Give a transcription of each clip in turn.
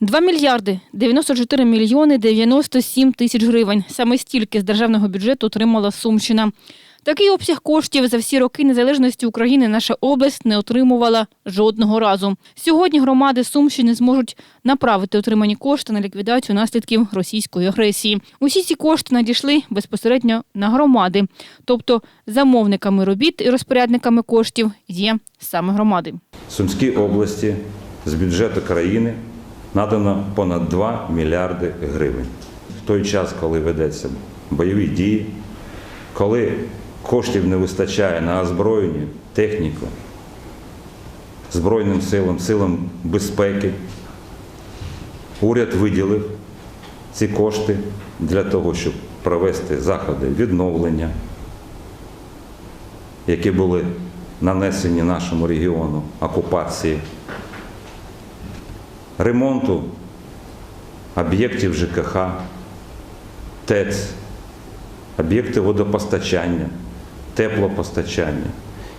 2 мільярди 94 мільйони 97 тисяч гривень. Саме стільки з державного бюджету отримала Сумщина. Такий обсяг коштів за всі роки незалежності України наша область не отримувала жодного разу. Сьогодні громади Сумщини зможуть направити отримані кошти на ліквідацію наслідків російської агресії. Усі ці кошти надійшли безпосередньо на громади, тобто замовниками робіт і розпорядниками коштів є саме громади. Сумській області з бюджету країни надано понад 2 мільярди гривень. В той час, коли ведеться бойові дії, коли коштів не вистачає на озброєння, техніку, Збройним силам, силам безпеки, уряд виділив ці кошти для того, щоб провести заходи відновлення, які були нанесені нашому регіону окупації, ремонту об'єктів ЖКХ, ТЕЦ, об'єкти водопостачання, теплопостачання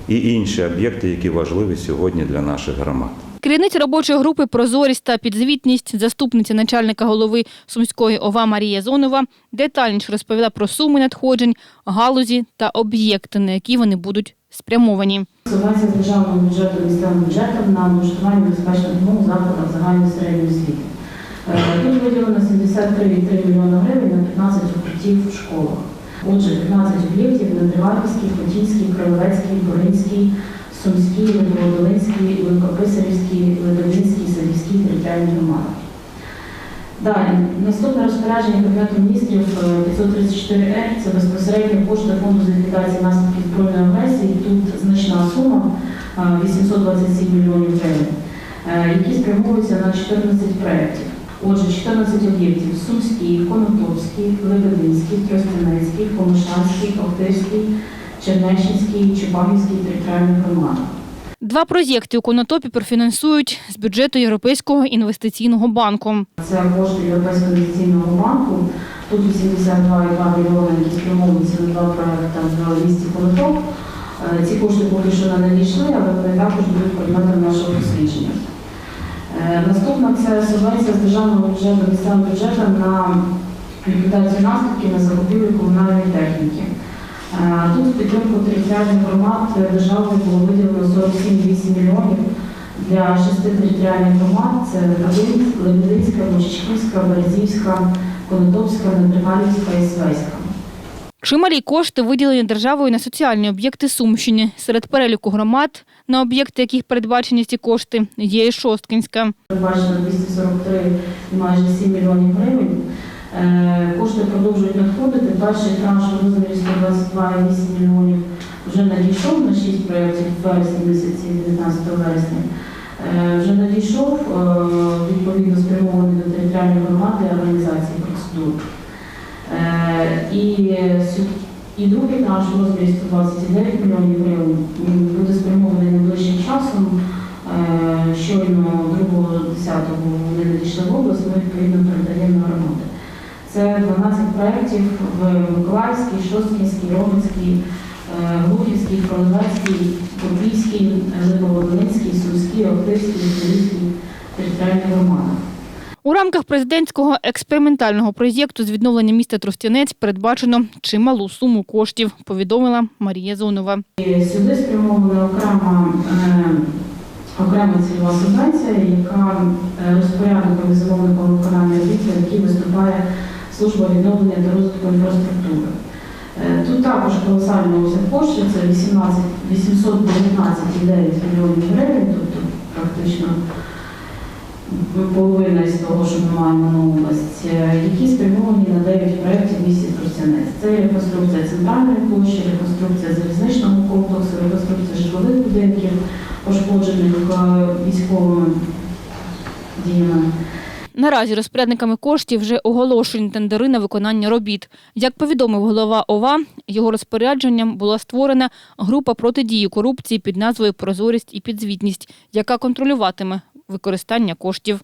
і інші об'єкти, які важливі сьогодні для наших громад. Керівниця робочої групи Прозорість та підзвітність, заступниця начальника голови Сумської ОВА Марія Зонова детальніше розповіла про суми надходжень, галузі та об'єкти, на які вони будуть спрямовані. Субвенція з державного бюджету місцевим бюджетом на облаштування безпечних умов закладах загальної середньої освіти. Тут виділено 73,3 мільйона гривень на 15 укриттів в школах. Отже, 15 об'єктів на Триварівській, Хотінській, Кривовецькій, Боринській, Сумській, Ледоводолинській, Великописарівській, Ледовинській, Садівській територіальній громадах. Далі, наступне розпорядження Кабінету міністрів е, 534-Р – це безпосередньо кошти фонду з ліквідації наслідків збройної агресії. Тут значна сума е, 827 мільйонів гривень, е, які спрямовуються на 14 проєктів. Отже, 14 об'єктів – Сумський, Конотопський, Лебединський, Тростянецький, Комишанський, Охтирський, Чернеччинський, Чубагівський територіальних громадах. Два проєкти у Конотопі профінансують з бюджету Європейського інвестиційного банку. Це кошти Європейського інвестиційного банку. Тут 82,2 мільйони, які спрямовуються на два проекти в місті Конотоп. Е, Ці кошти поки що не надійшли, але вони також будуть предметом нашого дослідження. Е, Наступна це субвенція з державного бюджету місцевим бюджетом на ліквідацію наслідків на закупівлю комунальної техніки. Тут в підтримку територіальних громад державою було виділено 47,8 мільйонів для шести територіальних громад. Це Калин, Лебединська, Мочечківська, Березівська, Конотопська, Недригайлівська і Свеська. Чималі кошти виділені державою на соціальні об'єкти Сумщини. Серед переліку громад, на об'єкти яких передбачені ці кошти, є і Шосткинська. Передбачено 243 і майже 7 мільйонів гривень. Е, Кошти продовжують надходити. Перший транш у розмірі 122,8 мільйонів вже надійшов на 6 проєктів в вересні місяці, 19 вересня. Е, Вже надійшов е, відповідно спрямований до територіальної громади організації процедур. І, і другий транш у розмірі 129 мільйонів гривень буде спрямований найближчим часом. Щойно 2.10 вони надійшли в область, ми відповідно. Це 12 проєктів в Миколаївській, Шосткінській, Романській, е, Глухівській, Кролевецькій, Попільській, Липоводолинській, Сумській, Охтирській, Київській територіальних громадах. У рамках президентського експериментального проєкту з відновлення міста Тростянець передбачено чималу суму коштів, повідомила Марія Зонова. Сюди спрямована окрема, е, окрема цільова субвенція, яка е, розпорядником і замовником виконання робіт, за який виступає служба відновлення та розвитку інфраструктури. Е, Тут також колосальний обсяг коштів, це 819,9 мільйонів гривень, тобто практично половина із того, що ми маємо на область, е, які спрямовані на 9 проєктів в місті Тростянець. Це реконструкція центральної площі, реконструкція залізничного комплексу, реконструкція житлових будинків, пошкоджених е, військовими діями. Наразі розпорядниками коштів вже оголошені тендери на виконання робіт. Як повідомив голова ОВА, його розпорядженням була створена група протидії корупції під назвою Прозорість і підзвітність, яка контролюватиме використання коштів.